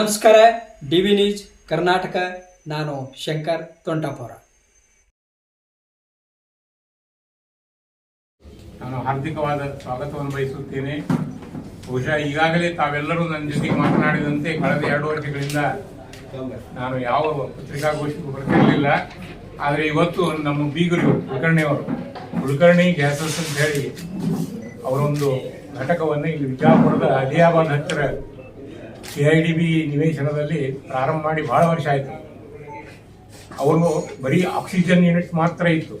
ನಮಸ್ಕಾರ D V news, Karnataka. ನಾನು ಶಂಕರ್ ತೊಂಟಾಪುರ ನಾನು ಹಾರ್ದಿಕವಾದ ಸ್ವಾಗತವನ್ನು ಬಯಸುತ್ತೇನೆ. ಬಹುಶಃ ಈಗಾಗಲೇ ತಾವೆಲ್ಲರೂ ನನ್ನ ಜೊತೆಗೆ ಮಾತನಾಡಿದಂತೆ ಕಳೆದ ಎರಡು ವರ್ಷಗಳಿಂದ ನಾನು ಯಾವ ಪತ್ರಿಕಾಗೋಷ್ಠಿಗೂ ಬರ್ತಿರಲಿಲ್ಲ. ಆದರೆ ಇವತ್ತು ನಮ್ಮ ಬೀಗರು ಕುಲಕರ್ಣಿ ಅವರು, ಕುಲಕರ್ಣಿ ಗ್ಯಾಸಸ್ ಅಂತ ಹೇಳಿ ಅವರೊಂದು ಘಟಕವನ್ನು ಇಲ್ಲಿ ವಿಜಯಪುರದ ಅಲಿಯಾಬಾದ್ ಹತ್ತಿರ ಕೆ ಐ ಡಿ ಬಿ ನಿವೇಶನದಲ್ಲಿ ಪ್ರಾರಂಭ ಮಾಡಿ ಬಹಳ ವರ್ಷ ಆಯಿತು. ಅವರು ಬರೀ ಆಕ್ಸಿಜನ್ ಯೂನಿಟ್ ಮಾತ್ರ ಇತ್ತು.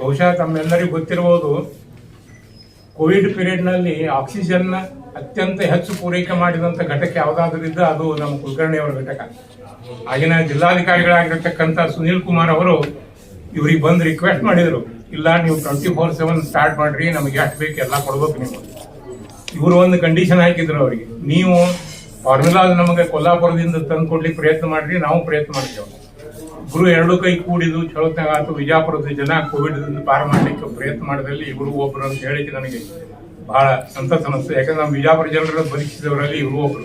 ಬಹುಶಃ ತಮ್ಮೆಲ್ಲರಿಗೂ ಗೊತ್ತಿರಬಹುದು, ಕೋವಿಡ್ ಪೀರಿಯಡ್ನಲ್ಲಿ ಆಕ್ಸಿಜನ್ ಅತ್ಯಂತ ಹೆಚ್ಚು ಪೂರೈಕೆ ಮಾಡಿದಂಥ ಘಟಕ ಯಾವುದಾದ್ರೂ ಇದ್ದ ಅದು ನಮ್ಮ ಕುಲಕರ್ಣಿಯವರ ಘಟಕ. ಆಗಿನ ಜಿಲ್ಲಾಧಿಕಾರಿಗಳಾಗಿರ್ತಕ್ಕಂಥ ಸುನೀಲ್ ಕುಮಾರ್ ಅವರು ಇವ್ರಿಗೆ ಬಂದು ರಿಕ್ವೆಸ್ಟ್ ಮಾಡಿದರು, ಇಲ್ಲ, ನೀವು ಟ್ವೆಂಟಿ ಫೋರ್ ಸೆವೆನ್ ಸ್ಟಾರ್ಟ್ ಮಾಡಿರಿ, ನಮಗೆ ಎಷ್ಟು ಬೇಕು ಎಲ್ಲ ಕೊಡ್ಬೇಕು ನೀವು. ಇವರು ಒಂದು ಕಂಡೀಷನ್ ಹಾಕಿದ್ರು ಅವರಿಗೆ. ನೀವು ಫಾರ್ಮುಲಾ ನಮಗೆ ಕೊಲ್ಲಾಪುರದಿಂದ ತಂದು ಕೊಡ್ಲಿಕ್ಕೆ ಪ್ರಯತ್ನ ಮಾಡ್ರಿ, ನಾವು ಪ್ರಯತ್ನ ಮಾಡ್ತೇವೆ. ಗುರು ಎರಡು ಕೈ ಕೂಡಿದು ಚಲೋತ್ನಾಗ ಆತು ವಿಜಯಪುರದ ಜನ ಕೋವಿಡ್ ಪಾರ ಮಾಡಲಿಕ್ಕೆ ಪ್ರಯತ್ನ ಮಾಡಿದಲ್ಲಿ ಇವರು ಒಬ್ರು ಅಂತ ಹೇಳಿಕ್ಕೆ ನನಗೆ ಬಹಳ ಸಂತಸ ಅನಿಸ್ತು. ಯಾಕಂದ್ರೆ ನಮ್ಮ ವಿಜಯಪುರ ಜನರ ಬದುಕಿಸಿದವರಲ್ಲಿ ಇವರು ಒಬ್ರು.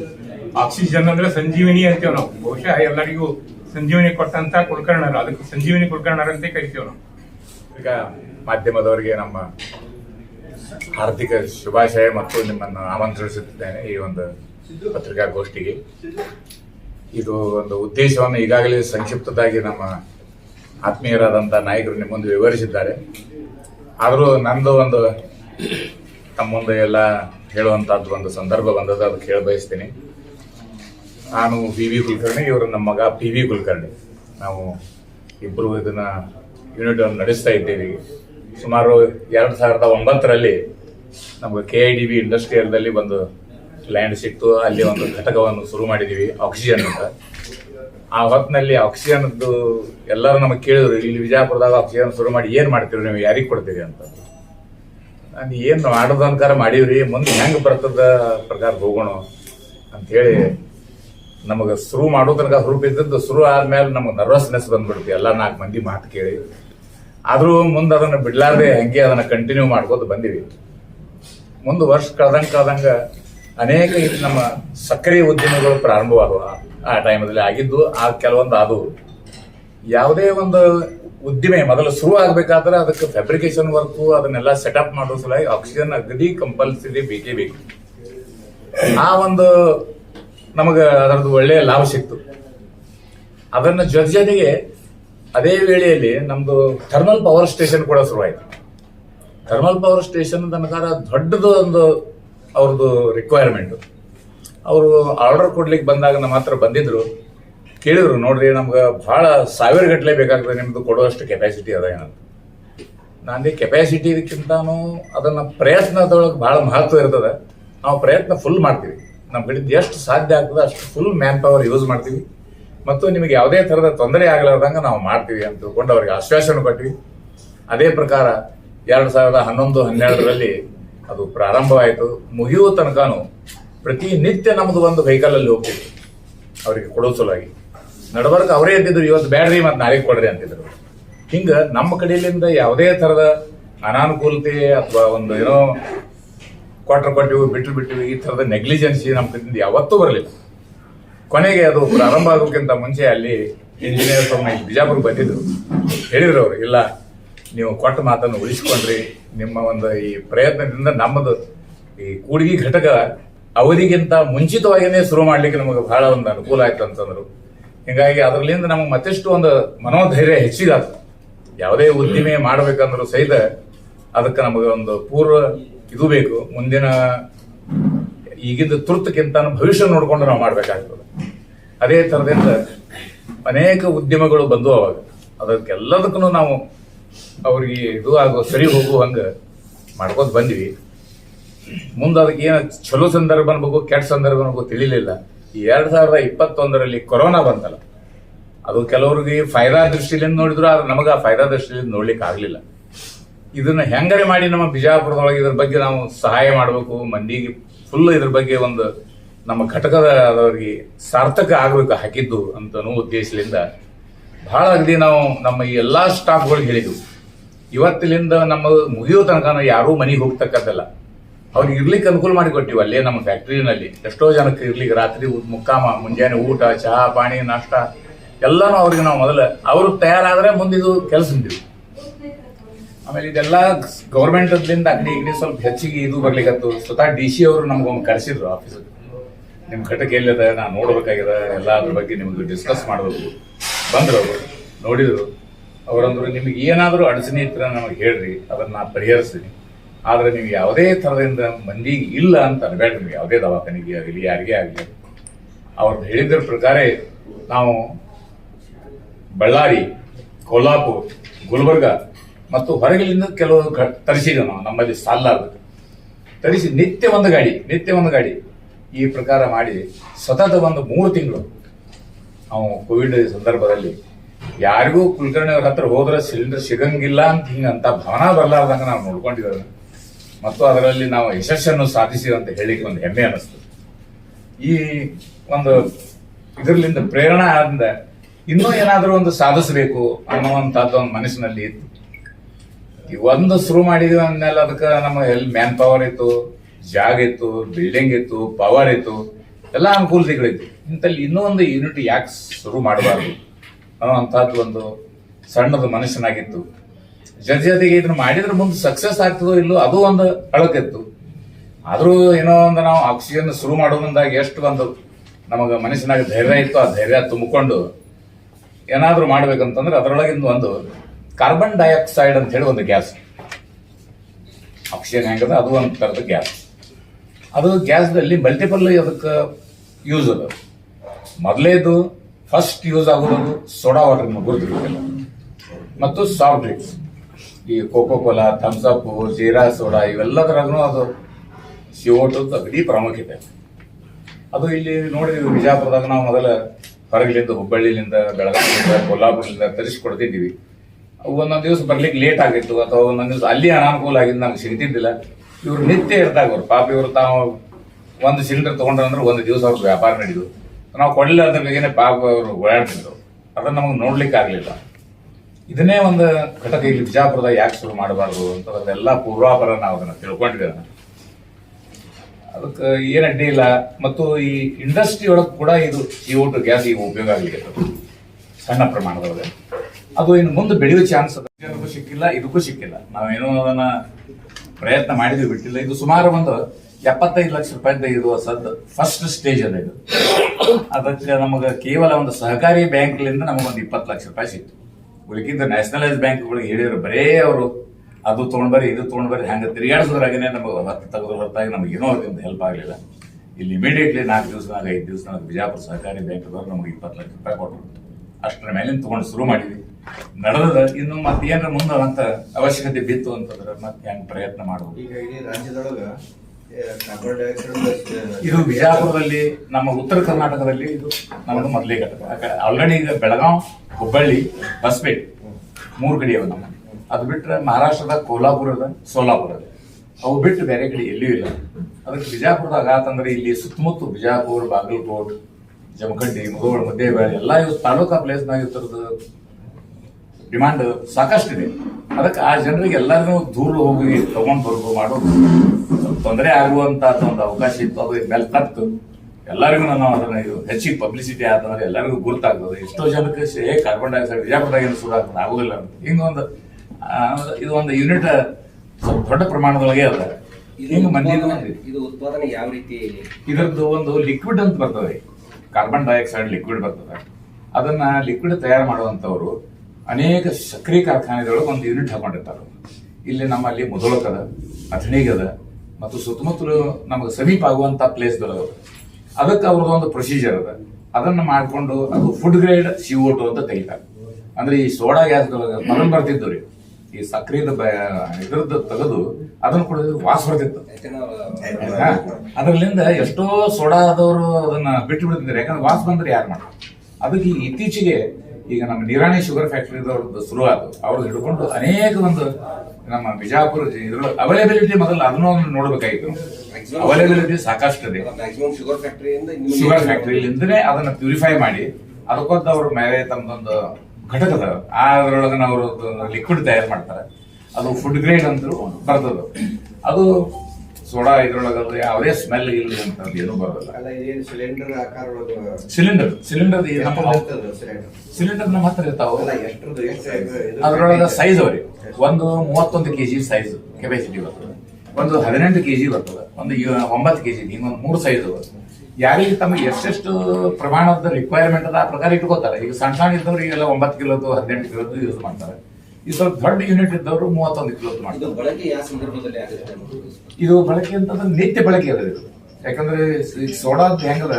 ಆಕ್ಸಿಜನ್ ಅಂದ್ರೆ ಸಂಜೀವಿನಿ ಅಂತೇವೆ ನಾವು. ಬಹುಶಃ ಎಲ್ಲರಿಗೂ ಸಂಜೀವಿನಿ ಕೊಟ್ಟಂತ ಕುಲಕರ್ಣರು. ಅದಕ್ಕೆ ಸಂಜೀವಿನಿ ಕುಲಕರ್ಣರಂತೆ ಕರಿತೇವೆ ನಾವು. ಈಗ ಮಾಧ್ಯಮದವರಿಗೆ ನಮ್ಮ ಹಾರ್ದಿಕ ಶುಭಾಶಯ ಮತ್ತು ನಿಮ್ಮನ್ನು ಆಮಂತ್ರಿಸುತ್ತಿದ್ದೇನೆ ಈ ಒಂದು ಪತ್ರಿಕಾಗೋಷ್ಠಿಗೆ. ಇದು ಒಂದು ಉದ್ದೇಶವನ್ನು ಈಗಾಗಲೇ ಸಂಕ್ಷಿಪ್ತದಾಗಿ ನಮ್ಮ ಆತ್ಮೀಯರಾದಂಥ ನಾಯಕರು ನಿಮ್ಮ ಮುಂದೆ ವಿವರಿಸಿದ್ದಾರೆ. ಆದರೂ ನಂದು ಒಂದು ತಮ್ಮ ಮುಂದೆ ಎಲ್ಲ ಹೇಳುವಂಥದ್ದು ಒಂದು ಸಂದರ್ಭ ಬಂದದ್ದು, ಅದಕ್ಕೆ ಹೇಳ ಬಯಸ್ತೀನಿ. ನಾನು ಪಿ ವಿ ಕುಲಕರ್ಣಿ, ಇವರು ನಮ್ಮ ಮಗ ಪಿ ವಿ ಕುಲಕರ್ಣಿ. ನಾವು ಇಬ್ಬರು ಇದನ್ನು ಯೂನಿಟ್ ನಡೆಸ್ತಾ ಇದ್ದೇವೆ. ಸುಮಾರು ಎರಡು ಸಾವಿರದ ಒಂಬತ್ತರಲ್ಲಿ ನಮಗೆ ಕೆ ಐ ಡಿ ಬಿ ಇಂಡಸ್ಟ್ರಿಯಲ್ದಲ್ಲಿ ಒಂದು ಲ್ಯಾಂಡ್ ಸಿಕ್ತು. ಅಲ್ಲಿ ಒಂದು ಘಟಕವನ್ನು ಶುರು ಮಾಡಿದ್ದೀವಿ ಆಕ್ಸಿಜನ್ ಅಂತ. ಆ ಹೊತ್ತಿನಲ್ಲಿ ಆಕ್ಸಿಜನ್ದು ಎಲ್ಲರೂ ನಮಗೆ ಕೇಳಿದ್ರು, ಇಲ್ಲಿ ವಿಜಯಪುರದಾಗ ಆಕ್ಸಿಜನ್ ಶುರು ಮಾಡಿ ಏನು ಮಾಡ್ತೀವಿ ನೀವು ಯಾರಿಗೆ ಕೊಡ್ತೀವಿ ಅಂತ. ನಾನು ಏನು ಮಾಡೋದು ಅನ್ಕಾರ ಮಾಡೀವ್ರಿ, ಮುಂದೆ ಹೆಂಗೆ ಬರ್ತದ ಪ್ರಕಾರ ಹೋಗೋಣ ಅಂಥೇಳಿ ನಮಗೆ ಶುರು ಮಾಡೋ ತನಕ ಹುರುಪ್ ಶುರು ಆದ್ಮೇಲೆ ನಮಗೆ ನರ್ವಸ್ನೆಸ್ ಬಂದ್ಬಿಡ್ತು ಎಲ್ಲ ನಾಲ್ಕು ಮಂದಿ ಮಾತು ಕೇಳಿ. ಆದರೂ ಮುಂದೆ ಅದನ್ನ ಬಿಡ್ಲಾರ್ದೆ ಹಂಗೆ ಅದನ್ನ ಕಂಟಿನ್ಯೂ ಮಾಡ್ಕೋತ ಬಂದಿವಿ. ಮುಂದೆ ವರ್ಷ ಕಳ್ದಂಗೆ ಕಳ್ದಂಗೆ ಅನೇಕ ನಮ್ಮ ಸಕ್ಕರೆ ಉದ್ಯಮಗಳು ಪ್ರಾರಂಭವಾದವು ಆ- ಟೈಮಲ್ಲಿ ಆಗಿದ್ದು, ಆ ಕೆಲವೊಂದು ಆದವು. ಯಾವುದೇ ಒಂದು ಉದ್ದಿಮೆ ಮೊದಲು ಶುರು ಆಗ್ಬೇಕಾದ್ರೆ ಅದಕ್ಕೆ ಫ್ಯಾಬ್ರಿಕೇಶನ್ ವರ್ಕು ಅದನ್ನೆಲ್ಲ ಸೆಟಪ್ ಮಾಡೋ ಸಲುವಾಗಿ ಆಕ್ಸಿಜನ್ ಅಗದಿ ಕಂಪಲ್ಸರಿ ಬೇಕೇ ಬೇಕು. ಆ ಒಂದು ನಮಗೆ ಅದರದ್ದು ಒಳ್ಳೆಯ ಲಾಭ ಸಿಕ್ತು. ಅದನ್ನು ಜೊತೆ ಜೊತೆಗೆ ಅದೇ ವೇಳೆಯಲ್ಲಿ ನಮ್ದು ಥರ್ಮಲ್ ಪವರ್ ಸ್ಟೇಷನ್ ಕೂಡ ಶುರುವಾಯಿತು. ಥರ್ಮಲ್ ಪವರ್ ಸ್ಟೇಷನ್ ತನಕ ದೊಡ್ಡದು ಒಂದು ಅವ್ರದ್ದು ರಿಕ್ವೈರ್ಮೆಂಟು ಅವರು ಆರ್ಡರ್ ಕೊಡ್ಲಿಕ್ಕೆ ಬಂದಾಗ ನಮ್ಮ ಹತ್ರ ಬಂದಿದ್ರು. ಕೇಳಿದ್ರು, ನೋಡ್ರಿ, ನಮ್ಗೆ ಬಹಳ ಸಾವಿರ ಗಟ್ಟಲೆ ಬೇಕಾಗ್ತದೆ, ನಿಮ್ದು ಕೊಡುವಷ್ಟು ಕೆಪಾಸಿಟಿ ಅದ ಏನಂತ. ನಾನು ಕೆಪಾಸಿಟಿಗಿಂತಾನು ಅದನ್ನ ಪ್ರಯತ್ನದೊಳಗೆ ಬಹಳ ಮಹತ್ವ ಇರ್ತದೆ. ನಾವು ಪ್ರಯತ್ನ ಫುಲ್ ಮಾಡ್ತೀವಿ. ನಮ್ಮ ಕಡೆ ಎಷ್ಟು ಸಾಧ್ಯ ಆಗ್ತದೆ, ಅಷ್ಟು ಫುಲ್ ಮ್ಯಾನ್ ಪವರ್ ಯೂಸ್ ಮಾಡ್ತೀವಿ. ಮತ್ತು ನಿಮಗೆ ಯಾವುದೇ ಥರದ ತೊಂದರೆ ಆಗಲಾರ್ದಂಗೆ ನಾವು ಮಾಡ್ತೀವಿ ಅಂತ ತಿಳ್ಕೊಂಡು ಅವರಿಗೆ ಆಶ್ವಾಸನೆ ಕೊಟ್ವಿ. ಅದೇ ಪ್ರಕಾರ ಎರಡು ಸಾವಿರದ ಹನ್ನೊಂದು, ಹನ್ನೆರಡರಲ್ಲಿ ಅದು ಪ್ರಾರಂಭವಾಯಿತು. ಮುಗಿಯುವ ತನಕನೂ ಪ್ರತಿನಿತ್ಯ ನಮ್ಮದು ಒಂದು ವೆಹಿಕಲಲ್ಲಿ ಹೋಗ್ತಿದ್ವಿ ಅವರಿಗೆ ಕೊಡೋ ಸಲುವಾಗಿ. ನಡಬರ್ಕ ಅವರೇ ಎದ್ದಿದ್ರು ಇವತ್ತು ಬ್ಯಾಡ್ರಿ ಮತ್ತು ನಾಳೆಗೆ ಕೊಡ್ರಿ ಅಂತಿದ್ರು. ಹಿಂಗ ನಮ್ಮ ಕಡೆಯಿಂದ ಯಾವುದೇ ಥರದ ಅನಾನುಕೂಲತೆ ಅಥವಾ ಒಂದು ಏನೋ ಕ್ವಾರ್ಟರ್ ಕೊಟ್ಟಿವಿ ಬಿಟ್ಟು ಬಿಟ್ಟಿವಿ, ಈ ಥರದ ನೆಗ್ಲಿಜೆನ್ಸಿ ನಮ್ಮ ಕಡೆಯಿಂದ ಯಾವತ್ತೂ ಬರಲಿಲ್ಲ. ಕೊನೆಗೆ ಅದು ಪ್ರಾರಂಭ ಆಗೋಕ್ಕಿಂತ ಮುಂಚೆ ಅಲ್ಲಿ ಇಂಜಿನಿಯರ್ ಸ್ವಾಮಿ ಬಿಜಾಪುರ್ಗೆ ಬಂದಿದ್ರು. ಹೇಳಿದ್ರು ಅವರು, ಇಲ್ಲ, ನೀವು ಕೊಟ್ಟ ಮಾತನ್ನು ಉಳಿಸ್ಕೊಂಡ್ರಿ. ನಿಮ್ಮ ಒಂದು ಈ ಪ್ರಯತ್ನದಿಂದ ನಮ್ಮದು ಈ ಕೂಡ್ಗಿ ಘಟಕ ಅವಧಿಗಿಂತ ಮುಂಚಿತವಾಗಿಯೇ ಶುರು ಮಾಡ್ಲಿಕ್ಕೆ ನಮಗೆ ಬಹಳ ಒಂದು ಅನುಕೂಲ ಆಯ್ತು ಅಂತಂದ್ರು. ಹಿಂಗಾಗಿ ಅದರಲ್ಲಿಂದ ನಮಗೆ ಮತ್ತಷ್ಟು ಒಂದು ಮನೋಧೈರ್ಯ ಹೆಚ್ಚಿಗಾತು. ಯಾವುದೇ ಉದ್ದಿಮೆ ಮಾಡಬೇಕಂದ್ರೂ ಸಹಿತ ಅದಕ್ಕೆ ನಮಗೆ ಒಂದು ಪೂರ್ವ ಇದು ಬೇಕು. ಮುಂದಿನ ಈಗಿಂದ ತುರ್ತಕ್ಕಿಂತ ಭವಿಷ್ಯ ನೋಡ್ಕೊಂಡು ನಾವು ಮಾಡಬೇಕಾಗ್ತದೆ. ಅದೇ ಥರದಿಂದ ಅನೇಕ ಉದ್ಯಮಗಳು ಬಂದು ಅವಾಗ ಅದಕ್ಕೆಲ್ಲದಕ್ಕೂ ನಾವು ಅವ್ರಿಗೆ ಇದು ಆಗೋ ಸರಿ ಹೋಗು ಹಂಗೆ ಮಾಡ್ಕೋತ ಬಂದ್ವಿ. ಮುಂದೆ ಅದಕ್ಕೆ ಏನು ಚಲೋ ಸಂದರ್ಭ ಅನ್ಬೇಕು, ಕೆಟ್ಟ ಸಂದರ್ಭ ಅನ್ಬೇಕು ತಿಳಿಲಿಲ್ಲ. ಈ ಎರಡು ಸಾವಿರದ ಇಪ್ಪತ್ತೊಂದರಲ್ಲಿ ಕೊರೋನಾ ಬಂತಲ್ಲ, ಅದು ಕೆಲವ್ರಿಗೆ ಫಾಯ್ದಾ ದೃಷ್ಟಿಲಿಂದ ನೋಡಿದ್ರು, ಆದ್ರೆ ನಮಗೆ ಆ ಫಾಯ್ದಾ ದೃಷ್ಟಿಲಿಂದ ನೋಡ್ಲಿಕ್ಕೆ ಆಗಲಿಲ್ಲ. ಇದನ್ನ ಹೆಂಗರೆ ಮಾಡಿ ನಮ್ಮ ಬಿಜಾಪುರದೊಳಗೆ ಇದ್ರ ಬಗ್ಗೆ ನಾವು ಸಹಾಯ ಮಾಡಬೇಕು, ಮಂದಿಗೆ ಫುಲ್ ಇದ್ರ ಬಗ್ಗೆ ಒಂದು ನಮ್ಮ ಘಟಕದವರಿಗೆ ಸಾರ್ಥಕ ಆಗ್ಬೇಕು ಹಾಕಿದ್ದು ಅಂತನೂ ಉದ್ದೇಶದಿಂದ ಬಹಳ ಅಗದಿ ನಾವು ನಮ್ಮ ಈ ಎಲ್ಲಾ ಸ್ಟಾಫ್ಗಳಿಗೆ ಹೇಳಿದ್ವು. ಇವತ್ತಿಲಿಂದ ನಮ್ಮ ಮುಗಿಯೋ ತನಕ ಯಾರೂ ಮನೆಗೆ ಹೋಗ್ತಕ್ಕದ್ದಲ್ಲ. ಅವ್ರಿಗೆ ಇರ್ಲಿಕ್ಕೆ ಅನುಕೂಲ ಮಾಡಿ ಕೊಟ್ಟಿವಿ, ಅಲ್ಲೇ ನಮ್ಮ ಫ್ಯಾಕ್ಟ್ರಿನಲ್ಲಿ ಎಷ್ಟೋ ಜನಕ್ಕೆ ಇರ್ಲಿಕ್ಕೆ ರಾತ್ರಿ ಮುಕ್ಕಾಮ, ಮುಂಜಾನೆ ಊಟ, ಚಹಾ, ಪಾಣಿ, ನಾಷ್ಟ, ಎಲ್ಲಾನು ಅವ್ರಿಗೆ ನಾವು ಮೊದಲ ಅವ್ರಿಗೆ ತಯಾರಾದ್ರೆ ಮುಂದಿದು ಕೆಲಸ ಆಮೇಲೆ ಇದೆಲ್ಲ ಗೌರ್ಮೆಂಟ್ ಅಗ್ನಿ ಇಲ್ಲಿ ಸ್ವಲ್ಪ ಹೆಚ್ಚಿಗೆ ಇದು ಬರ್ಲಿಕ್ಕತ್ತು ಸ್ವತಃ ಡಿ ಸಿ ಅವರು ನಮ್ಗೊಂದು ಕರೆಸಿದ್ರು ಆಫೀಸ್ ನಿಮ್ ಘಟಕ ಎಲ್ಲಿದೆ? ನಾನು ನೋಡ್ಬೇಕಾಗಿದೆ. ಎಲ್ಲ ಅದ್ರ ಬಗ್ಗೆ ನಿಮ್ಗೆ ಡಿಸ್ಕಸ್ ಮಾಡಬೇಕು. ಬಂದ್ರು ಅವರು, ನೋಡಿದ್ರು. ಅವರಂದ್ರು, ನಿಮಗೆ ಏನಾದರೂ ಅಡಚಣೆ ಇದ್ರೆ ನಮಗೆ ಹೇಳ್ರಿ, ಅದನ್ನ ನಾ ಪರಿಹರಿಸ್ತೀನಿ. ಆದ್ರೆ ನೀವು ಯಾವುದೇ ಥರದಿಂದ ಮಂದಿ ಇಲ್ಲ ಅಂತ ಅನ್ಬೇಡ್ರಿ, ನೀವು ಯಾವುದೇ ದವಾಖಾನೆಗೆ ಆಗಲಿ, ಯಾರಿಗೇ ಆಗಲಿ. ಅವ್ರು ಹೇಳಿದ್ರ ಪ್ರಕಾರ ನಾವು ಬಳ್ಳಾರಿ, ಕೊಲ್ಲಾಪುರ್, ಗುಲ್ಬರ್ಗ ಮತ್ತು ಹೊರಗಿನಿಂದ ಕೆಲವು ತರಿಸಿದೆ ನಾವು, ನಮ್ಮಲ್ಲಿ ಸಾಲಾರ್ದು ತರಿಸಿ ನಿತ್ಯ ಒಂದು ಗಾಡಿ, ನಿತ್ಯ ಒಂದು ಗಾಡಿ. ಈ ಪ್ರಕಾರ ಮಾಡಿ ಸತತ ಒಂದು ಮೂರು ತಿಂಗಳು ನಾವು ಕೋವಿಡ್ ಸಂದರ್ಭದಲ್ಲಿ ಯಾರಿಗೂ ಕುಲಕರ್ಣಿ ಅವ್ರ ಹತ್ರ ಹೋದ್ರೆ ಸಿಲಿಂಡರ್ ಸಿಗಂಗಿಲ್ಲ ಅಂತ ಹಿಂಗಂತ ಭಾವನಾ ಬರಲಾರ್ದಂಗೆ ನಾವು ನೋಡ್ಕೊಂಡಿದ್ದೇವೆ. ಮತ್ತು ಅದರಲ್ಲಿ ನಾವು ಯಶಸ್ಸನ್ನು ಸಾಧಿಸಿದ ಅಂತ ಹೇಳಿಕ್ಕೆ ಒಂದು ಹೆಮ್ಮೆ ಅನಿಸ್ತದೆ ಈ ಒಂದು ಇದರಲ್ಲಿಂದ ಪ್ರೇರಣೆ ಆದ ಇನ್ನೂ ಏನಾದರೂ ಒಂದು ಸಾಧಿಸಬೇಕು ಅನ್ನುವಂಥದ್ದು ಒಂದು ಮನಸ್ಸಿನಲ್ಲಿ ಇತ್ತು. ಈ ಒಂದು ಶುರು ಮಾಡಿದ್ವಿ ಅಂದ್ಮೇಲೆ ಅದಕ್ಕೆ ನಮ್ಮ ಎಲ್ಲಿ ಮ್ಯಾನ್ ಪವರ್ ಇತ್ತು, ಜಾಗ ಇತ್ತು ಬಿಲ್ಡಿಂಗ್ ಇತ್ತು ಪವರ್ ಇತ್ತು, ಎಲ್ಲ ಅನುಕೂಲತೆಗಳಿತ್ತು ಇಂಥಲ್ಲಿ ಇನ್ನೂ ಒಂದು ಯೂನಿಟ್ ಯಾಕೆ ಶುರು ಮಾಡಬಾರ್ದು ಅನ್ನೋಂಥದ್ದು ಒಂದು ಸಣ್ಣದು ಮನುಷ್ಯನಾಗಿತ್ತು. ಜೊತೆ ಜೊತೆಗೆ ಇದನ್ನ ಮಾಡಿದ್ರೆ ಮುಂದೆ ಸಕ್ಸಸ್ ಆಗ್ತದೋ ಇಲ್ಲೋ ಅದು ಒಂದು ಅಳಕಿತ್ತು ಆದರೂ ಏನೋ ಒಂದು ನಾವು ಆಕ್ಸಿಜನ್ ಶುರು ಮಾಡೋದ್ರಿಂದಾಗ ಎಷ್ಟು ಒಂದು ನಮಗೆ ಮನುಷ್ಯನಾಗ ಧೈರ್ಯ ಇತ್ತು ಆ ಧೈರ್ಯ ತುಂಬಿಕೊಂಡು ಏನಾದರೂ ಮಾಡ್ಬೇಕಂತಂದ್ರೆ ಅದರೊಳಗಿಂದ ಒಂದು ಕಾರ್ಬನ್ ಡೈಆಕ್ಸೈಡ್ ಅಂತ ಹೇಳಿ ಒಂದು ಗ್ಯಾಸ್. ಆಕ್ಸಿಜನ್ ಹೆಂಗದ ಅದು ಒಂದು ಥರದ ಗ್ಯಾಸ್. ಅದು ಗ್ಯಾಸ್ದಲ್ಲಿ ಮಲ್ಟಿಪಲ್ ಅದಕ್ಕೆ ಯೂಸ್ ಅದ. ಮೊದಲೇದು ಫಸ್ಟ್ ಯೂಸ್ ಆಗೋದು ಸೋಡಾ ವಾಟರ್ ಗುರುತಿರ್ಬೇಕಲ್ಲ ಮತ್ತು ಸಾಫ್ಟ್ ಡ್ರಿಂಕ್ಸ್ ಈ Coca Cola Thums Up jeera soda ಇವೆಲ್ಲದರಾಗೂ ಅದು ಸಿಒಟದ ಅಗದಿ ಪ್ರಾಮುಖ್ಯತೆ. ಅದು ಇಲ್ಲಿ ನೋಡಿದ್ವಿ ಬಿಜಾಪುರದಾಗ ನಾವು ಮೊದಲ ಹೊರಗಿಲಿಂದ ಹುಬ್ಬಳ್ಳಿಲಿಂದ ಬೆಳಗಾವಿಯಿಂದ ಕೊಲ್ಲಾಪುರದಿಂದ ತರಿಸ್ಕೊಡ್ತಿದ್ದೀವಿ. ಒಂದೊಂದು ದಿವಸ ಬರ್ಲಿಕ್ಕೆ ಲೇಟ್ ಆಗಿತ್ತು ಅಥವಾ ಒಂದೊಂದು ದಿವಸ ಅಲ್ಲಿ ಅನಾನುಕೂಲ ಆಗಿದ್ದು ನಮ್ಗೆ ಸಿಗ್ತಿದ್ದಿಲ್ಲ. ಇವ್ರು ನಿತ್ಯ ಇರ್ತಾಗ ಅವ್ರು ಪಾಪ ಇವ್ರು ತಾವು ಒಂದು ಸಿಲಿಂಡರ್ ತಗೊಂಡ್ರೆ ಅಂದ್ರೆ ಒಂದು ದಿವಸ ಅವ್ರ ವ್ಯಾಪಾರ ನಡೆದು ನಾವು ಕೊಡಲಿಲ್ಲ ಅದ್ರ ಬಗ್ಗೆನೇ ಪಾಪ ಅವರು ಓಡಾಡ್ತಿದ್ರು. ಅದನ್ನ ನಮಗೆ ನೋಡ್ಲಿಕ್ಕೆ ಆಗ್ಲಿಲ್ಲ. ಇದನ್ನೇ ಒಂದು ಘಟಕ ಇಲ್ಲಿ ಬಿಜಾಪುರದ ಯಾಕೆ ಶುರು ಮಾಡಬಾರ್ದು ಅಂತದೆಲ್ಲ ಪೂರ್ವಾಪರ ನಾವು ಅದನ್ನ ತಿಳ್ಕೊಂಡಿದ್ದೇವೆ. ಅದಕ್ಕೆ ಏನು ಅಡ್ಡಿ ಇಲ್ಲ. ಮತ್ತು ಈ ಇಂಡಸ್ಟ್ರಿ ಒಳಗೆ ಕೂಡ ಇದು CO2 ಟು ಗ್ಯಾಸ್ ಈಗ ಉಪಯೋಗ ಆಗಲಿಕ್ಕೆ ಸಣ್ಣ ಪ್ರಮಾಣದೊಳಗೆ. ಅದು ಇನ್ನು ಮುಂದೆ ಬೆಳೆಯುವ ಚಾನ್ಸ್ ಅದಕ್ಕೂ ಸಿಕ್ಕಿಲ್ಲ, ಇದಕ್ಕೂ ಸಿಕ್ಕಿಲ್ಲ. ನಾವೇನೋ ಅದನ್ನ ಪ್ರಯತ್ನ ಮಾಡಿದ್ವಿ, ಬಿಟ್ಟಿಲ್ಲ. ಇದು ಸುಮಾರು ಒಂದು ಎಪ್ಪತ್ತೈದು ಲಕ್ಷ ರೂಪಾಯಿಂದ ಇದು ಸದ್ ಫಸ್ಟ್ ಸ್ಟೇಜ್ ಅದ ಇದು. ಅದಕ್ಕೆ ನಮಗೆ ಕೇವಲ ಒಂದು ಸಹಕಾರಿ ಬ್ಯಾಂಕ್ಲಿಂದ ನಮಗೊಂದು ಇಪ್ಪತ್ತು ಲಕ್ಷ ರೂಪಾಯಿ ಸಿಕ್ತು. ಉಳಿಕಿಂದ ನ್ಯಾಷನಲೈಸ್ ಬ್ಯಾಂಕ್ಗಳಿಗೆ ಹೇಳಿದ್ರು, ಬರೇ ಅವರು ಅದು ತೊಗೊಂಡ್ಬರಿ ಇದು ತೊಗೊಂಡ್ಬರಿ ಹಂಗೆ ತಿರುಗಾಡಿಸೋದ್ರಾಗನೆ ನಮಗೆ ಹತ್ತು ತೆಗೆದ್ರ ಹೊರತಾಗಿ ನಮಗೆ ಏನೋ ಅದರಿಂದ ಹೆಲ್ಪ್ ಆಗಲಿಲ್ಲ. ಇಲ್ಲಿ ಇಮಿಡಿಯೇಟ್ಲಿ ನಾಲ್ಕು ದಿವಸನಾಗ, ಐದು ದಿವಸನಾಗ ಬಿಜಾಪುರ ಸಹಕಾರಿ ಬ್ಯಾಂಕ್ದವ್ರು ನಮಗೆ ಇಪ್ಪತ್ತು ಲಕ್ಷ ರೂಪಾಯಿ ಕೊಟ್ಟರು ಅಷ್ಟರ ಮೇಲಿಂದ ತೊಗೊಂಡು ಶುರು ಮಾಡಿದ್ವಿ. ನಡೆದ ಇನ್ನು ಮತ್ತೆ ಏನ್ರ ಮುಂದೆ ಅಂತ ಅವಶ್ಯಕತೆ ಬಿತ್ತು ಅಂತಂದ್ರೆ ಮತ್ತೆ ಹೆಂಗ್ ಪ್ರಯತ್ನ ಮಾಡುವುದು ಈಗ ಇಡೀ ರಾಜ್ಯದೊಳಗ ಏ, ಕಾರ್ಬನ್ ಡೈಆಕ್ಸೈಡ್ ಇದು ಬಿಜಾಪುರದಲ್ಲಿ ನಮ್ಮ ಉತ್ತರ ಕರ್ನಾಟಕದಲ್ಲಿ ಇದು ನಮ್ಮದು ಮೊದಲೇ ಘಟಕ. ಆಲ್ರೆಡಿ ಈಗ ಬೆಳಗಾವ್ ಹುಬ್ಬಳ್ಳಿ ಹೊಸಪೇಟೆ ಮೂರು ಕಡೆ ಅವ ನಮ್ಮ ಅದು ಬಿಟ್ರೆ ಮಹಾರಾಷ್ಟ್ರದ ಕೋಲ್ಹಾಪುರದ ಸೋಲಾಪುರದ. ಅವು ಬಿಟ್ಟು ಬೇರೆ ಕಡೆ ಎಲ್ಲಿಯೂ ಇಲ್ಲ. ಅದಕ್ಕೆ ಬಿಜಾಪುರದಾಗ ಆತಂದ್ರೆ ಇಲ್ಲಿ ಸುತ್ತಮುತ್ತ ಬಿಜಾಪುರ ಬಾಗಲಕೋಟ್ ಜಮಖಂಡಿ ಮುಧೋಳ ಮಧ್ಯಬೇಳೆ ಎಲ್ಲ ಇವು ತಾಲೂಕಾ ಪ್ಲೇಸ್ನಾಗ ಇರ್ತರದ ಡಿಮಾಂಡ್ ಸಾಕಷ್ಟಿದೆ. ಅದಕ್ಕೆ ಆ ಜನರಿಗೆ ಎಲ್ಲರಿಗೂ ದೂರ ಹೋಗಿ ತಗೊಂಡ್ ಬರ್ಬೋದು ಮಾಡೋದು ತೊಂದರೆ ಆಗುವಂತ ಒಂದು ಅವಕಾಶ ಇತ್ತು. ಅದು ಮೇಲೆ ತತ್ತು ಎಲ್ಲರಿಗೂ ನಾವು ಅದನ್ನ ಇದು ಹೆಚ್ಚಿಗೆ ಪಬ್ಲಿಸಿಟಿ ಆದ್ರೆ ಎಲ್ಲರಿಗೂ ಗುರುತಾಗ್ತದೆ. ಎಷ್ಟೋ ಜನಕ್ಕೆ ಸೇ ಏ ಕಾರ್ಬನ್ ಡೈಆಕ್ಸೈಡ್ ಏನು ಶುರು ಆಗ್ತದೆ. ಆಗುದಿಲ್ಲ ಅಂತ. ಹಿಂಗೊಂದು ಇದು ಒಂದು ಯೂನಿಟ್ ಸ್ವಲ್ಪ ದೊಡ್ಡ ಪ್ರಮಾಣದೊಳಗೆ ಅದ. ಇದು ಉತ್ಪಾದನೆ ಯಾವ ರೀತಿ ಇದರದ್ದು ಒಂದು ಲಿಕ್ವಿಡ್ ಅಂತ ಬರ್ತದೆ. ಕಾರ್ಬನ್ ಡೈಆಕ್ಸೈಡ್ ಲಿಕ್ವಿಡ್ ಬರ್ತದೆ. ಅದನ್ನ ಲಿಕ್ವಿಡ್ ತಯಾರು ಮಾಡುವಂತವರು ಅನೇಕ ಸಕ್ಕರೆ ಕಾರ್ಖಾನೆದೊಳಗೆ ಒಂದು ಯೂನಿಟ್ ಹಾಕೊಂಡಿರ್ತಾರೆ. ಇಲ್ಲಿ ನಮ್ಮಲ್ಲಿ ಮುದೋಳಕದ ಅಥಣಿಗದ ಮತ್ತು ಸುತ್ತಮುತ್ತಲು ನಮಗೆ ಸಮೀಪ ಆಗುವಂತ ಪ್ಲೇಸ್ಗಳು ಅದಕ್ಕೆ ಅವ್ರದ್ದು ಒಂದು ಪ್ರೊಸೀಜರ್ ಅದ. ಅದನ್ನ ಮಾಡ್ಕೊಂಡು ಅದು ಫುಡ್ ಗ್ರೇಡ್ ಸಿ ಟು ಅಂತ ತೆಗಿತಾರೆ ಅಂದ್ರೆ ಈ ಸೋಡಾ ಗ್ಯಾಸ್ ಮರಣ ಬರ್ತಿದ್ದು ರೀ. ಈ ಸಕ್ರಿಯದ ಇದ್ರದ್ದು ತೆಗೆದು ಅದನ್ನ ಕುಡಿದ್ರೆ ವಾಸ ಬರ್ತಿತ್ತು. ಅದರಲ್ಲಿಂದ ಎಷ್ಟೋ ಸೋಡಾದವರು ಅದನ್ನ ಬಿಟ್ಟು ಬಿಡ್ತಿದ್ದಾರೆ ಯಾಕಂದ್ರೆ ವಾಸ ಬಂದ್ರೆ ಯಾರು ಮಾಡ್ತಾರೆ? ಅದಕ್ಕೆ ಈ ಇತ್ತೀಚೆಗೆ ಈಗ ನಮ್ಮ ನಿರಾಣಿ ಶುಗರ್ ಫ್ಯಾಕ್ಟ್ರಿದವ್ರದ್ದು ಶುರು ಆದ್ರು ಅವ್ರದ್ದು ಹಿಡ್ಕೊಂಡು ಅನೇಕ ಒಂದು ನಮ್ಮ ಬಿಜಾಪುರ ಇದ್ರ ಅವೈಲೇಬಿಲಿಟಿ ಮೊದಲು ಅದನ್ನೂ ಒಂದು ನೋಡ್ಬೇಕಾಗಿತ್ತು. ಅವೈಲೇಬಿಲಿಟಿ ಸಾಕಷ್ಟು ಇದೆ. ಶುಗರ್ ಫ್ಯಾಕ್ಟರಿಯಿಂದ ಶುಗರ್ ಫ್ಯಾಕ್ಟ್ರಿಲಿಂದನೇ ಅದನ್ನ ಪ್ಯೂರಿಫೈ ಮಾಡಿ ಅದಕ್ಕೊಂದು ಅವ್ರ ಮೇಲೆ ತಮ್ಮದೊಂದು ಘಟಕದ ಅದರೊಳಗನ ಅವರು ಲಿಕ್ವಿಡ್ ತಯಾರು ಮಾಡ್ತಾರೆ. ಅದು ಫುಡ್ ಗ್ರೇಡ್ ಅಂತೂ ಬರ್ತದ. ಅದು ಸೋಡಾ ಇದ್ರೊಳಗೆ ಯಾವುದೇ ಸ್ಮೆಲ್ ಇಲ್ಲ ಅಂತ ಏನು ಬರೋದಿಲ್ಲ ಅಲ್ಲ ಇದೇನು ಸಿಲಿಂಡರ್ ಆಕಾರ ಸಿಲಿಂಡರ್ ಸಿಲಿಂಡರ್ ನಮ್ಮ ಸಿಲಿಂಡರ್ ನಮ್ಮ ಹತ್ರ ಇರ್ತಾವ. ಅದ್ರೊಳಗ ಸೈಜ್ ಅವ್ರಿ. ಒಂದು ಮೂವತ್ತೊಂದು ಕೆಜಿ ಸೈಜ್ ಕೆಪಾಸಿಟಿ ಬರ್ತದೆ. ಒಂದು ಹದಿನೆಂಟು ಕೆಜಿ ಬರ್ತದೆ. ಒಂದು ಒಂಬತ್ತು ಕೆಜಿ ಹಿಂಗೊಂದು ಮೂರು ಸೈಜ್ ಯಾರಿಗೆ ತಮಗೆ ಎಷ್ಟೆಷ್ಟು ಪ್ರಮಾಣದ ರಿಕ್ವೈರ್ಮೆಂಟ್ ಅದ ಆ ಪ್ರಕಾರ ಇಟ್ಕೋತಾರೆ. ಈಗ ಸಣ್ಣ ಸಣ್ಣ ಇದ್ದವ್ರಿಗೆಲ್ಲ ಒಂಬತ್ತು ಕಿಲೋದು ಹದಿನೆಂಟು ಕಿಲೋದು ಯೂಸ್ ಮಾಡ್ತಾರೆ. ಈ ಸ್ವಲ್ಪ ದೊಡ್ಡ ಯೂನಿಟ್ ಇದ್ದವರು ಮೂವತ್ತೊಂದು ಕಿಲೋಮೀಟರ್ ಇದು ಮಾಡ್ತಾರೆ. ಬಳಕೆ ಯಾವ ಸಂದರ್ಭದಲ್ಲಿ ಆಗುತ್ತೆ ಇದು ಬಳಕೆ ಅಂತಂದ್ರೆ ನಿತ್ಯ ಬಳಕೆ ಅದ ಇದು. ಯಾಕಂದ್ರೆ ಈ ಸೋಡಾದ್ ಹೆಂಗದ?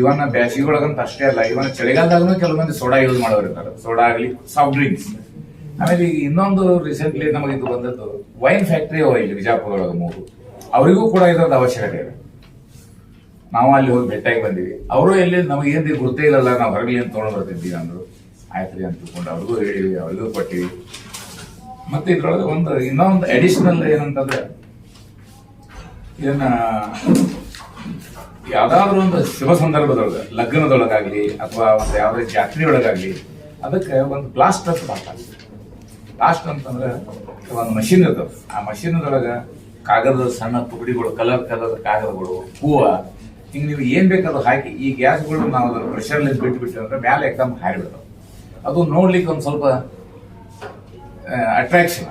ಇವನ್ನ ಬ್ಯಾಸಿಗೆ ಒಳಗಂತ ಅಷ್ಟೇ ಅಲ್ಲ ಇವನ್ನ ಚಳಿಗಾಲದಾಗೂ ಕೆಲವು ಮಂದಿ ಸೋಡಾ ಯೂಸ್ ಮಾಡೋರು ಇರ್ತಾರೆ. ಸೋಡಾ ಆಗಲಿ ಸಾಫ್ಟ್ ಡ್ರಿಂಕ್ಸ್ ಆಮೇಲೆ ಈಗ ಇನ್ನೊಂದು ರೀಸೆಂಟ್ಲಿ ನಮಗೆ ಇದು ಬಂದದ್ದು ವೈನ್ ಫ್ಯಾಕ್ಟ್ರಿ ಅವ ಇಲ್ಲಿ ಬಿಜಾಪುರ ಒಳಗೆ ಮೂರು. ಅವರಿಗೂ ಕೂಡ ಇದರದ ಅವಶ್ಯಕತೆ ಇದೆ. ನಾವು ಅಲ್ಲಿ ಹೋಗಿ ಭೇಟಿಯಾಗಿ ಬಂದಿವಿ. ಅವರು ಎಲ್ಲಿ ನಮಗೆ ಏನು ಗೊತ್ತೇ ಇಲ್ಲಲ್ಲ ನಾವು ಹೊರಗಲಿ ಅಂತ ತೊಗೊಂಡು ಬರ್ತಿದ್ದೀವಿ ಅಂದ್ರು. ಆಯ್ತು ರೀ ಅಂತ ತಿಳ್ಕೊಂಡು ಅವ್ರಿಗೂ ಹೇಳಿವಿ ಅವ್ರಿಗೂ ಕೊಟ್ಟಿವಿ ಮತ್ತೆ ಇದ್ರೊಳಗೆ ಒಂದು, ಇನ್ನೊಂದು ಅಡಿಷನಲ್ ಏನಂತಂದ್ರೆ, ಇದನ್ನ ಯಾವ್ದಾದ್ರು ಒಂದು ಶುಭ ಸಂದರ್ಭದೊಳಗೆ, ಲಗ್ನದೊಳಗಾಗ್ಲಿ, ಅಥವಾ ಒಂದು ಯಾವುದೇ ಜಾತ್ರೆ ಒಳಗಾಗ್ಲಿ ಅದಕ್ಕೆ ಒಂದು ಬ್ಲಾಸ್ಟ್ ಅಂತ ಮಾಡ್ತಾರೆ. ಬ್ಲಾಸ್ಟ್ ಅಂತಂದ್ರೆ ಒಂದು ಮಷಿನ್ ಇರ್ತದೆ. ಆ ಮಷೀನ್ದೊಳಗೆ ಕಾಗದದ ಸಣ್ಣ ತುಕಡಿಗಳು ಕಲರ್ ಕಲರ್ ಕಾಗದಗಳು, ಹೂವ, ಹಿಂಗೆ ನೀವು ಏನ್ ಬೇಕಾದ್ರೂ ಹಾಕಿ, ಈ ಗ್ಯಾಸ್ಗಳು ನಾವು ಅದ್ರ ಪ್ರೆಷರ್ಲಿ ಬಿಟ್ಟು ಬಿಟ್ಟು ಅಂದ್ರೆ ಮೇಲೆ ಎಕ್ದಮ್ ಹಾರಿಬಿಡ್ತಾವ ಅದು ನೋಡ್ಲಿಕ್ಕೆ ಒಂದು ಸ್ವಲ್ಪ ಅಟ್ರಾಕ್ಷನ್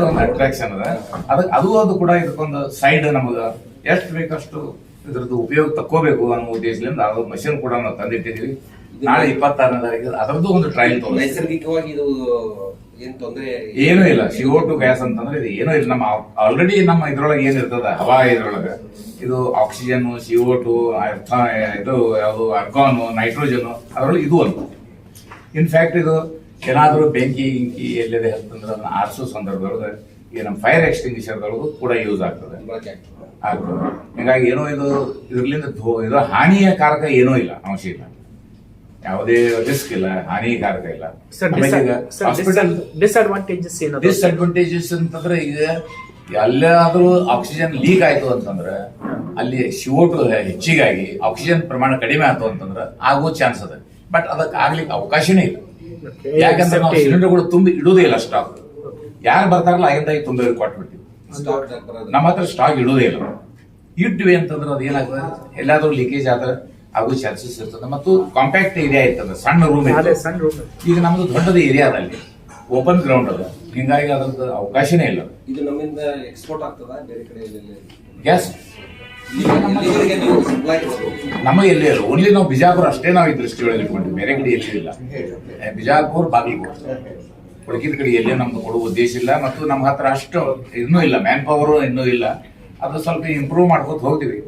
ಒಂದು ಅಟ್ರಾಕ್ಷನ್ ಅದ. ಅದಕ್ಕೆ ಅದು ಅದು ಕೂಡ ಇದಕ್ಕೊಂದು ಸೈಡ್ ನಮಗ ಎಷ್ಟು ಬೇಕಷ್ಟು ಇದ್ರದ್ದು ಉಪಯೋಗ ತಕ್ಕೋಬೇಕು ಅನ್ನೋ ಉದ್ದೇಶದಿಂದ ಅದು ಮಷಿನ್ ಕೂಡ ನಾವು ತಂದಿಟ್ಟಿದೀವಿ. ನಾಳೆ ಇಪ್ಪತ್ತಾರನೇ ತಾರೀಕು ಅದರದ್ದು ಒಂದು ಟ್ರಯಲ್ ನೈಸರ್ಗಿಕವಾಗಿ ಇದು ಏನ್ ತೊಂದರೆ ಏನೂ ಇಲ್ಲ. ಸಿಒ ಟು ಗ್ಯಾಸ್ ಅಂತಂದ್ರೆ ಇದು ಏನೂ ಇಲ್ಲ. ನಮ್ಮ ಆಲ್ರೆಡಿ ನಮ್ಮ ಇದ್ರೊಳಗೆ ಏನ್ ಇರ್ತದ? ಹವಾ ಇದ್ರೊಳಗೆ. ಇದು ಆಕ್ಸಿಜನ್ ಓ ಟು ಇದು ಯಾವುದು ಅರ್ಕಾನ್ ನೈಟ್ರೋಜನ್ ಅದರೊಳಗೆ ಇದು ಅಂತ ಇನ್ಫ್ಯಾಕ್ಟ್ ಇದು ಏನಾದರೂ ಬೆಂಕಿ ಗಿಂಕಿ ಎಲ್ಲಿದೆ ಅಂತಂದ್ರೆ ಅದನ್ನ ಆರಿಸೋ ಸಂದರ್ಭದೊಳಗೆ ಈ ನಮ್ಮ ಫೈರ್ ಎಕ್ಸ್ಟಿಂಗ್ವಿಷರ್ದೊಳಗೂ ಕೂಡ ಯೂಸ್ ಆಗ್ತದೆ. ಆಗ್ತದೆ. ಹೀಗಾಗಿ ಏನೋ ಇದು ಇದರಿಂದ ಧೋ- ಇದು ಹಾನಿಯ ಕಾರಕ ಏನೂ ಇಲ್ಲ. ಅಂಶ ಇಲ್ಲ. ಯಾವುದೇ ರಿಸ್ಕ್ ಇಲ್ಲ ಹಾನಿಕಾರಕ ಇಲ್ಲ. ಹಾಸ್ಪಿಟಲ್ ಡಿಸ್ಅಡ್ವಾಂಟೇಜಸ್ ಡಿಸ್ಅಡ್ವಾಂಟೇಜಸ್ ಅಂತಂದ್ರೆ ಈಗ ಎಲ್ಲಾದ್ರೂ ಆಕ್ಸಿಜನ್ ಲೀಕ್ ಆಯ್ತು ಅಂತಂದ್ರೆ ಅಲ್ಲಿ ಶಿವೋಟು ಹೆಚ್ಚಿಗಾಗಿ ಆಕ್ಸಿಜನ್ ಪ್ರಮಾಣ ಕಡಿಮೆ ಆಯ್ತು ಅಂತಂದ್ರೆ ಆಗೋ ಚಾನ್ಸ್ ಅದ. ಬಟ್ ಅದಕ್ಕೆ ಆಗ್ಲಿಕ್ಕೆ ಅವಕಾಶನೇ ಇಲ್ಲ. ಯಾಕಂದ್ರೆ ನಾವು. ಸಿಲಿಂಡರ್ಗಳು ತುಂಬಿ ಇಡುವುದೇ ಇಲ್ಲ ಸ್ಟಾಕ್ ಯಾರು ಬರ್ತಾರಲ್ಲ ಆಗಿಂದಾಗಿ ತುಂಬಿ ಕೊಟ್ಬಿಟ್ಟಿವಿ ನಮ್ಮ ಹತ್ರ ಸ್ಟಾಕ್ ಇಡುವುದೇ ಇಲ್ಲ. ಇಟ್ವಿ ಅಂತಂದ್ರೆ ಅದು ಏನಾಗ್ತದೆ ಎಲ್ಲಾದ್ರೂ ಲೀಕೇಜ್ ಆದ್ರೆ ಆಗೋ ಚಾನ್ಸಸ್ ಇರ್ತದೆ ಮತ್ತು ಕಾಂಪ್ಯಾಕ್ಟ್ ಏರಿಯಾ ಇರ್ತದೆ ಸಣ್ಣ ರೂಮ್ ಅದೇ ಸಣ್ಣ ರೂಮ್ ಈಗ ನಮ್ದು ದೊಡ್ಡದು ಏರಿಯಾದಲ್ಲಿ ಓಪನ್ ಗ್ರೌಂಡ್ ಅದ. ಹಿಂಗಾಗಿ ಅದ್ರದ್ದು ಅವಕಾಶನೇ ಇಲ್ಲ. ಇದು ನಮ್ಮಿಂದ ಎಕ್ಸ್ಪೋರ್ಟ್ ಆಗ್ತದ? ಬೇರೆ ಕಡೆ? ಗ್ಯಾಸ್ ನಮ್ಮ ಎಲ್ಲಿ ಇಲ್ಲ. ಓನ್ಲಿ ನಾವು ಬಿಜಾಪುರ ಅಷ್ಟೇ ನಾವು ಈ ದೃಷ್ಟಿಯೊಳಗೆ ಇಟ್ಕೊಂಡ್ವಿ ಬೇರೆ ಕಡೆ ಎಲ್ಲಿ ಇಲ್ಲ. ಏ, ಬಿಜಾಪುರ ಬಾಗಲಕೋಟೆ. ಉಳಿಕಿದ ಕಡೆ ಎಲ್ಲೇ ನಮ್ದು ಕೊಡುವ ಉದ್ದೇಶ ಇಲ್ಲ ಮತ್ತು ನಮ್ಮ ಹತ್ರ ಅಷ್ಟು ಇನ್ನೂ ಇಲ್ಲ. ಮ್ಯಾನ್ ಪವರ್ ಇನ್ನೂ ಇಲ್ಲ. ಅದು ಸ್ವಲ್ಪ ಇಂಪ್ರೂವ್ ಮಾಡ್ಕೊತ ಹೋಗ್ತೀವಿ.